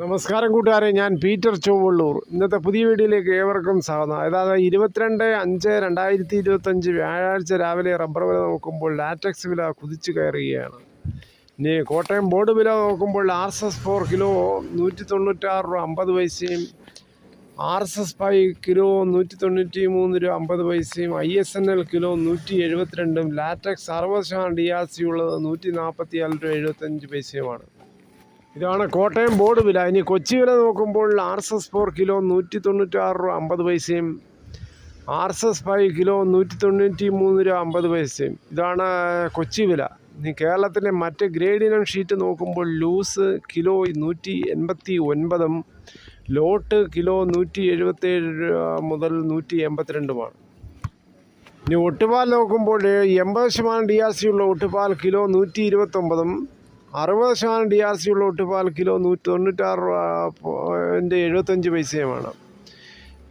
നമസ്കാരം കൂട്ടുകാരെ ഞാൻ പീറ്റർ ചൊവ്വള്ളൂർ. ഇന്നത്തെ പുതിയ വീഡിയോയിലേക്ക് ഏവർക്കും സ്വാഗതം. അതായത് ഇരുപത്തിരണ്ട് അഞ്ച് രണ്ടായിരത്തി ഇരുപത്തഞ്ച് വ്യാഴാഴ്ച രാവിലെ റബ്ബർ വില നോക്കുമ്പോൾ ലാറ്റക്സ് വില കുതിച്ചു കയറുകയാണ്. ഇനി കോട്ടയം ബോർഡ് വില നോക്കുമ്പോൾ R S S four kilo നൂറ്റി തൊണ്ണൂറ്റാറ് രൂപ അമ്പത് പൈസയും R S S five kilo നൂറ്റി തൊണ്ണൂറ്റി മൂന്ന് രൂപ അമ്പത് പൈസയും I S N L kilo നൂറ്റി എഴുപത്തിരണ്ടും ലാറ്റക്സ് അറുപത് ശതമാനം ഡി ആർ സി ഉള്ളത് നൂറ്റി നാൽപ്പത്തി നാല് രൂപ എഴുപത്തഞ്ച് പൈസയുമാണ്. ഇതാണ് കോട്ടയം ബോർഡ് വില. ഇനി കൊച്ചി വില നോക്കുമ്പോൾ R S S four kilo നൂറ്റി തൊണ്ണൂറ്റാറ് രൂപ അമ്പത് പൈസയും R S S five kilo നൂറ്റി തൊണ്ണൂറ്റി മൂന്ന് രൂപ അമ്പത് പൈസയും. ഇതാണ് കൊച്ചി വില. ഇനി കേരളത്തിലെ മറ്റ് ഗ്രേഡ് ഇനം ഷീറ്റ് നോക്കുമ്പോൾ ലൂസ് കിലോ നൂറ്റി എൺപത്തി ഒൻപതും ലോട്ട് കിലോ നൂറ്റി എഴുപത്തേഴ് മുതൽ നൂറ്റി എൺപത്തിരണ്ടുമാണ് ഇനി ഒട്ടുപാൽ നോക്കുമ്പോൾ എൺപത് ശതമാനം ഡി ആർ സി ഉള്ള ഒട്ടുപാൽ കിലോ നൂറ്റി ഇരുപത്തൊമ്പതും അറുപത് ശതമാനം ഡി ആർ സി ഉള്ള ഒട്ടുപാൽ കിലോ നൂറ്റി തൊണ്ണൂറ്റാറ് രൂപ എഴുപത്തഞ്ച് പൈസയുമാണ്.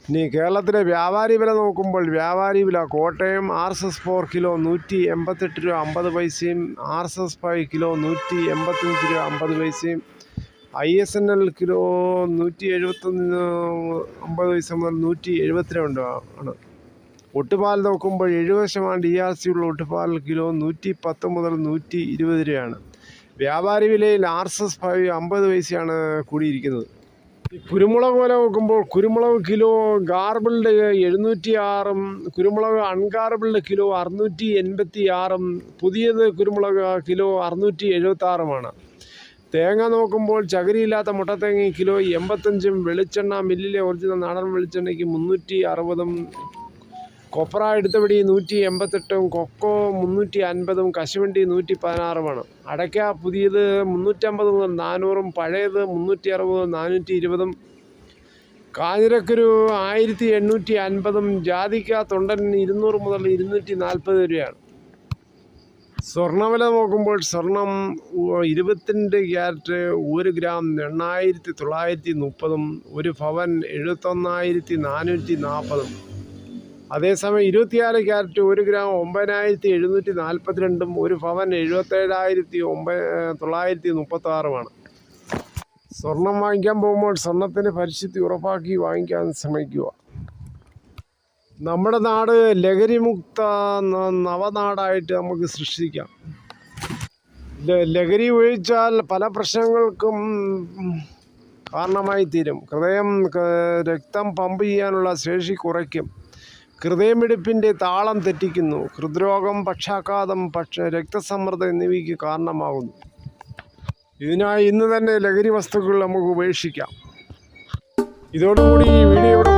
ഇനി കേരളത്തിലെ വ്യാപാരി വില നോക്കുമ്പോൾ വ്യാപാരി വില Kottayam R S S four kilo നൂറ്റി എൺപത്തെട്ട് രൂപ അമ്പത് പൈസയും R S S five kilo നൂറ്റി എൺപത്തഞ്ച് രൂപ അമ്പത് പൈസയും I S N L kilo നൂറ്റി എഴുപത്തൊന്ന് അമ്പത് പൈസ മുതൽ നൂറ്റി എഴുപത്തിരണ്ട് ആണ്. ഒട്ടുപാൽ നോക്കുമ്പോൾ എഴുപത് ശതമാനം ഡി ആർ സി ഉള്ള ഒട്ടുപാൽ കിലോ നൂറ്റി പത്ത് മുതൽ നൂറ്റി ഇരുപത് രൂപയാണ്. വ്യാപാരി വിലയിൽ ആർ എസ് എസ് ഫൈവ് അമ്പത് പൈസയാണ് കൂടിയിരിക്കുന്നത്. കുരുമുളക് വില നോക്കുമ്പോൾ കുരുമുളക് കിലോ ഗാർബിൾഡ് എഴുന്നൂറ്റി ആറും കുരുമുളക് അൺഗാർബിൾഡ് കിലോ അറുന്നൂറ്റി എൺപത്തി ആറും പുതിയത് കുരുമുളക് കിലോ അറുന്നൂറ്റി എഴുപത്തി ആറുമാണ് തേങ്ങ നോക്കുമ്പോൾ ചകിരിയില്ലാത്ത മുട്ടത്തേങ്ങ കിലോ എൺപത്തഞ്ചും വെളിച്ചെണ്ണ മില്ലിലെ ഒറിജിനൽ നാടൻ വെളിച്ചെണ്ണയ്ക്ക് മുന്നൂറ്റി അറുപതും കൊപ്ര എടുത്തപടി നൂറ്റി എൺപത്തെട്ടും കൊക്കോ മുന്നൂറ്റി അൻപതും കശുവണ്ടി നൂറ്റി പതിനാറുമാണ്. അടയ്ക്ക പുതിയത് മുന്നൂറ്റമ്പത് മുതൽ നാനൂറും പഴയത് മുന്നൂറ്റി അറുപത് നാനൂറ്റി ഇരുപതും. കാഞ്ഞിരക്കൊരു ആയിരത്തി എണ്ണൂറ്റി അൻപതും ജാതിക്ക തൊണ്ടൻ ഇരുന്നൂറ് മുതൽ ഇരുന്നൂറ്റി നാൽപ്പത് രൂപയാണ്. സ്വർണവില നോക്കുമ്പോൾ സ്വർണം ഇരുപത്തിരണ്ട് ക്യാരറ്റ് ഒരു ഗ്രാം എണ്ണായിരത്തി തൊള്ളായിരത്തി മുപ്പതും ഒരു ഭവൻ എഴുപത്തൊന്നായിരത്തി നാനൂറ്റി നാൽപ്പതും. അതേസമയം ഇരുപത്തിയാറ് ക്യാരറ്റ് ഒരു ഗ്രാം ഒമ്പതിനായിരത്തി എഴുന്നൂറ്റി നാൽപ്പത്തിരണ്ടും ഒരു പവൻ എഴുപത്തേഴായിരത്തി ഒമ്പത് തൊള്ളായിരത്തി മുപ്പത്താറുമാണ്. സ്വർണം വാങ്ങിക്കാൻ പോകുമ്പോൾ സ്വർണത്തിന്റെ പരിശുദ്ധി ഉറപ്പാക്കി വാങ്ങിക്കാൻ ശ്രമിക്കുക. നമ്മുടെ നാട് ലഹരിമുക്ത നവനാടായിട്ട് നമുക്ക് സൃഷ്ടിക്കാം. ലഹരി ഉപയോഗിച്ചാൽ പല പ്രശ്നങ്ങൾക്കും കാരണമായി തീരും. ഹൃദയം രക്തം പമ്പ് ചെയ്യാനുള്ള ശേഷി കുറയ്ക്കും. ഹൃദയമിടിപ്പിന്റെ താളം തെറ്റിക്കുന്നു. ഹൃദ്രോഗം പക്ഷാഘാതം പക്ഷ രക്തസമ്മർദ്ദം എന്നിവയ്ക്ക് കാരണമാകുന്നു. ഇതിനായി ഇന്ന് തന്നെ ലഹരി വസ്തുക്കൾ നമുക്ക് ഉപേക്ഷിക്കാം. ഇതോടുകൂടി ഈ വീഡിയോ ഇവിടെ